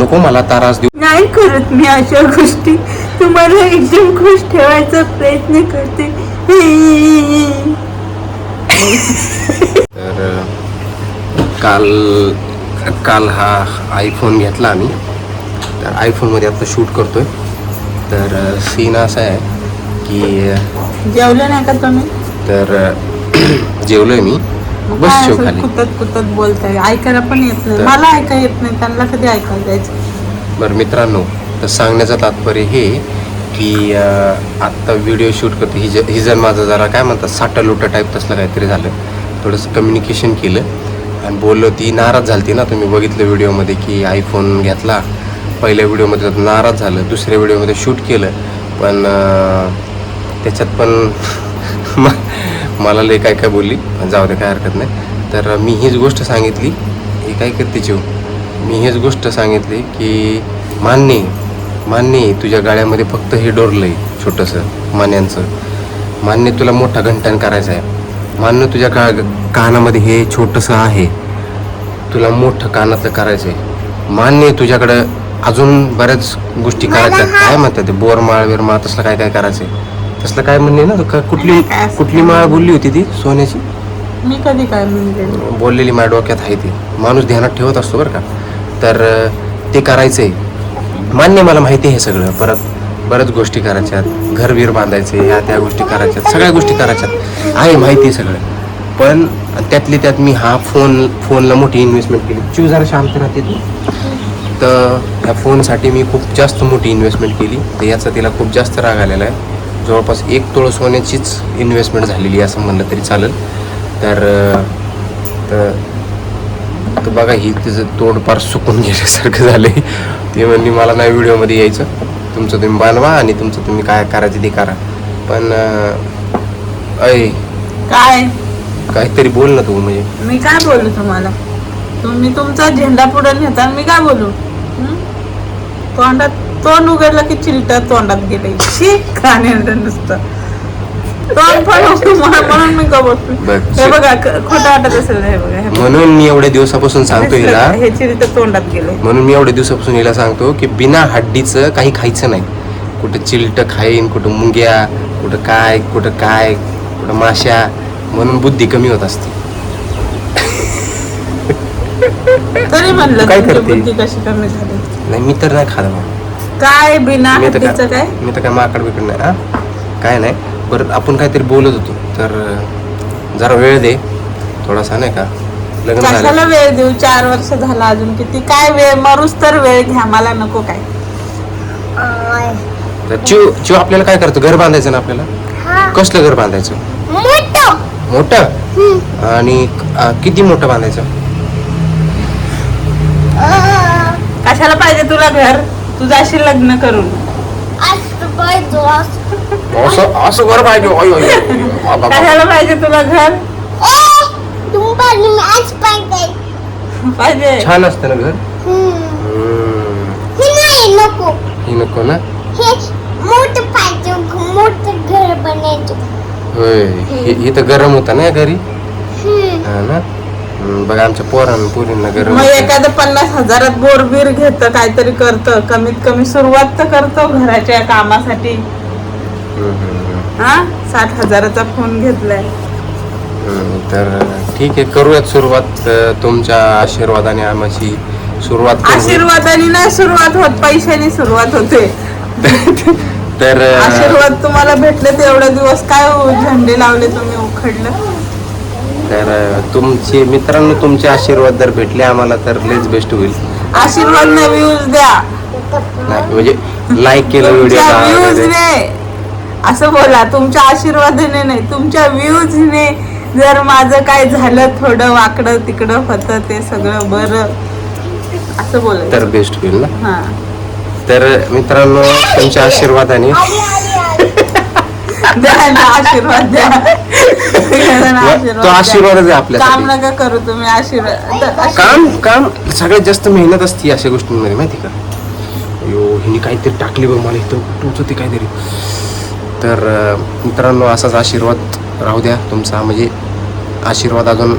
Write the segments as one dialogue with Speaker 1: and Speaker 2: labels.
Speaker 1: नको मला त्रास देऊ.
Speaker 2: नाही करत मी अशा गोष्टी. तुम्हाला एकदम खुश ठेवायचा प्रयत्न करते.
Speaker 1: तर काल काल हा आयफोन घेतला आम्ही. तर आयफोनमध्ये आता शूट करतोय. तर सीन असा आहे की
Speaker 2: जेवलं नाही का तुम्ही?
Speaker 1: तर जेवलोय मी. बस शिव खाली.
Speaker 2: कुतत कुतत बोलताय. ऐकायला पण येत नाही. मला ऐकायला येत नाही. त्यांना कधी ऐकायला जायचं
Speaker 1: बरं मित्रांनो तर सांगण्याचं तात्पर्य हे की आत्ता व्हिडिओ शूट करतो. ही ज ही जर माझं जरा काय म्हणतात साटा लोटा टाईप तसलं काहीतरी झालं. थोडंसं कम्युनिकेशन केलं. आणि बोललो ती नाराज झालती ना. तुम्ही बघितलं व्हिडिओमध्ये की आयफोन घेतला. पहिल्या व्हिडिओमध्ये नाराज झालं. दुसऱ्या व्हिडिओमध्ये शूट केलं. पण त्याच्यात पण मला लय काय काय बोलली पण जाऊ दे काय हरकत नाही. तर मी हीच गोष्ट सांगितली ही काय करते चिव मी हीच गोष्ट सांगितली की मान्य मान्य तुझ्या गाड्यामध्ये फक्त हे डोरलं आहे छोटंसं मान्यांचं. मान्य तुला मोठा घंटण करायचा आहे. मान्य तुझ्या का कानामध्ये हे छोटंसं आहे. तुला मोठं कानातलं करायचं आहे मान्य तुझ्याकडं अजून बऱ्याच गोष्टी करायच्या. काय म्हणतात ते? बोरमाळ बिरमाळ तसलं काय काय करायचं आहे तसलं काय म्हणणे ना? का- कुठली
Speaker 2: नाही, काय असं
Speaker 1: कुठली माळ बोलली होती ती सोन्याची?
Speaker 2: मी कधी काय म्हणजे
Speaker 1: बोललेली माझ्या डोक्यात आहे ती. माणूस ध्यानात ठेवत असतो बरं का. तर अं, ते करायचं आहे मान्य मला माहिती आहे हे सगळं. परत बऱ्याच गोष्टी करायच्यात. घरबीर बांधायचे ह्या त्या गोष्टी करायच्यात. सगळ्या गोष्टी करायच्यात. आहे माहिती आहे सगळं. पण त्यातली त्यात मी हा फोन फोनला मोठी इन्व्हेस्टमेंट केली. चिव जरा शांत राहते तू. तर ह्या फोनसाठी मी खूप जास्त मोठी इन्व्हेस्टमेंट केली. तर याचा तिला खूप जास्त राग आलेला आहे. जवळपास एक तोळ सोन्याचीच इन्व्हेस्टमेंट झालेली आहे असं म्हणलं तरी चालेल. तर तर बघा ही तिचं तोंड फार सुकून गेल्यासारखं झाले ती म्हणली मला नाही व्हिडिओमध्ये यायचं. तुमचं तुम्ही बनवा आणि तुमचं तुम्ही काय करायचं ते करा. पण अय
Speaker 2: काय?
Speaker 1: काहीतरी बोल ना तू म्हणजे.
Speaker 2: मी काय बोलू तुम्हाला? तुम्ही तुमचा झेंडा पुढे नेता मी काय बोलू? तोंडात तोंड उघडलं की चिलट तोंडात गेले. शी खाण्याचं नुसतं. तोंड पण म्हणून मी
Speaker 1: बघ,
Speaker 2: हे खोटं वाटत असेल हे बघा हे बघा.
Speaker 1: म्हणून मी एवढ्या दिवसापासून सांगतो हिला.
Speaker 2: हे चिलट तोंडात गेले.
Speaker 1: म्हणून मी एवढ्या दिवसापासून हिला सांगतो की बिना हड्डीचं काही खायचं नाही. कुठं चिलट खाईन कुठं मुंग्या कुठं काय कुठं काय कुठं माश्या म्हणून बुद्धी कमी होत असते.
Speaker 2: तरी म्हणलं
Speaker 1: काय करते?
Speaker 2: बुद्धी कशी कमी झाली?
Speaker 1: नाही मी तर नाही खात.
Speaker 2: काय बिना
Speaker 1: मी तर काय
Speaker 2: काय?
Speaker 1: मी तर काय माकड बिकड नाही हा? काय नाही. बरं आपण काहीतरी बोलत होतो. तर अं, जरा वेळ दे. थोडासा नाही का? लग्न
Speaker 2: कशाला
Speaker 1: झालं
Speaker 2: वेळ देऊ? चार वर्ष झाला अजून किती? काय वेळ? मरूस तर वेळ घ्या. मला नको काय.
Speaker 1: तर चिव चिव आपल्याला काय करायचं? घर बांधायचं ना आपल्याला? कसलं घर बांधायचं? मोठं. आणि अं, किती मोठं बांधायचं?
Speaker 2: कशाला पाहिजे तुला घर? तू जाशील लग्न करून.
Speaker 1: असं असं. घर पाहिजे.
Speaker 2: कशाला पाहिजे तुला घर? पाहिजे.
Speaker 1: छान असतं ना घर? हम्म. ही नको. ना?
Speaker 3: घर बनायचं.
Speaker 1: होय. हे तर गरम होता ना घरी? हा ना? हम्म, बघा आमच्या पोरांना पोरींना गरम
Speaker 2: मग. एखादं पन्नास हजारात बोरबीर घेत काहीतरी करतं कमीत कमी सुरुवात तर करतो घराच्या कामासाठी. हा साठ हजाराचा फोन घेतलाय
Speaker 1: तर ठीक आहे करूयात सुरुवात अं, तुमच्या आशीर्वादाने आम्हाची सुरुवात करू.
Speaker 2: आशीर्वादाने नाही सुरुवात होत पैशाने सुरुवात होते
Speaker 1: तर अं,
Speaker 2: आशीर्वाद तुम्हाला भेटले तर एवढे दिवस काय हो, झंडे लावले तुम्ही उखडलं
Speaker 1: तर तुमचे मित्रांनो तुमचे आशीर्वाद जर भेटले आम्हाला तर लेच बेस्ट होईल.
Speaker 2: आशीर्वाद ने व्ह्यूज द्या.
Speaker 1: नाही म्हणजे लाईक केलं
Speaker 2: तुमच्या
Speaker 1: व्हिडिओ
Speaker 2: व्ह्यूजने असं बोला तुमच्या आशीर्वादाने नाही तुमच्या व्ह्यूजने जर माझं काय झालं थोडं वाकडं तिकडं होतं ते सगळं बरं. असं बोल.
Speaker 1: तर बेस्ट होईल ना?
Speaker 2: हा.
Speaker 1: तर मित्रांनो तुमच्या आशीर्वादाने
Speaker 2: द्या आशीर्वाद द्या.
Speaker 1: तो आशीर्वादच आहे
Speaker 2: काम
Speaker 1: आपल्यासाठी
Speaker 2: नका करू तुम्ही आशीर्वाद. आशीर्वाद-
Speaker 1: काम काम सगळ्यात जास्त मेहनत असते अशा गोष्टींमध्ये माहिती का? अयो हिने काहीतरी टाकली बघ मला इथं टोच होते काहीतरी. तर अं, मित्रांनो असाच आशीर्वाद राहू द्या तुमचा. म्हणजे आशीर्वाद अजून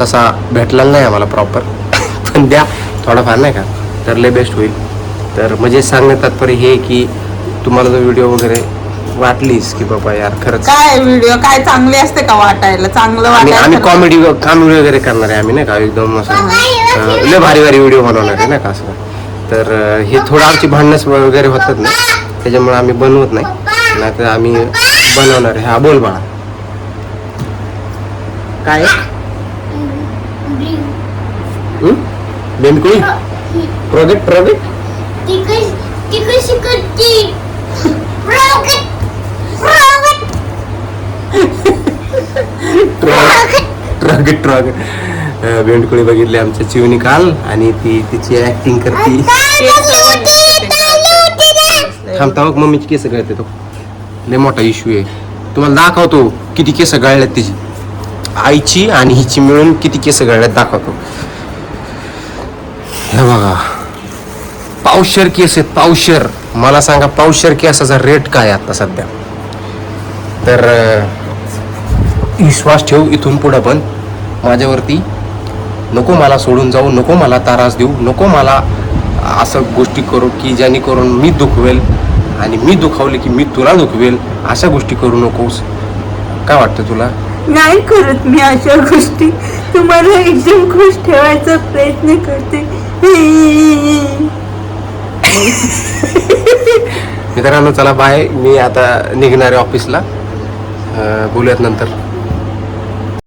Speaker 1: तसा भेटलेला नाही आम्हाला प्रॉपर पण द्या थोडाफार नाही का? तर लय बेस्ट होईल. तर म्हणजे सांगण्यात तात्पर्य हे की तुम्हाला जो व्हिडिओ वगैरे वाटलीस की बाबा यार खरंच.
Speaker 2: काय व्हिडिओ काय चांगले असते का वाटायला? चांगलं
Speaker 1: आणि आम्ही
Speaker 2: वाटायला
Speaker 1: कॉमेडी कॉमेडी वगैरे करणार आहे आम्ही नाही का? एकदम असं अं, लय भारी भारी व्हिडिओ बनवणार आहे ना का असं? तर अं, हे थोडं आमची भांडणं वगैरे होतात ना त्याच्यामुळे आम्ही बनवत नाही. नाही तर आम्ही बनवणार आहे. हा बोल बाळा. काय? बेनकुळी? प्रोजेक्ट प्रोजेक्ट
Speaker 3: ती
Speaker 1: ट्रक ट्रक बेंडकुळी बघितली आमच्या चिवनी काल आणि ती तिची ऍक्टिंग करते थांबता मग मम्मीची केस गळते तो लय मोठा इश्यू आहे तुम्हाला दाखवतो किती केस गळल्यात तिची आईची आणि हिची मिळून किती केस गळल्यात दाखवतो हे बघा पावशर केस आहेत पावशर मला सांगा पावशर केसाचा रेट काय आता सध्या तर विश्वास ठेव इथून पुढं पण माझ्यावरती नको मला सोडून जाऊ नको मला तारास देऊ नको मला असं गोष्टी करू की जेणेकरून मी दुखवेल आणि मी दुखावले की मी तुला दुखवेल अशा गोष्टी करू नकोस. काय वाटतं तुला?
Speaker 2: नाही करत मी अशा गोष्टी. तुम्हाला एकदम खुश ठेवायचा प्रयत्न करते.
Speaker 1: मित्रांनो चला बाय. मी आता निघणार आहे ऑफिसला. बोलूयात नंतर.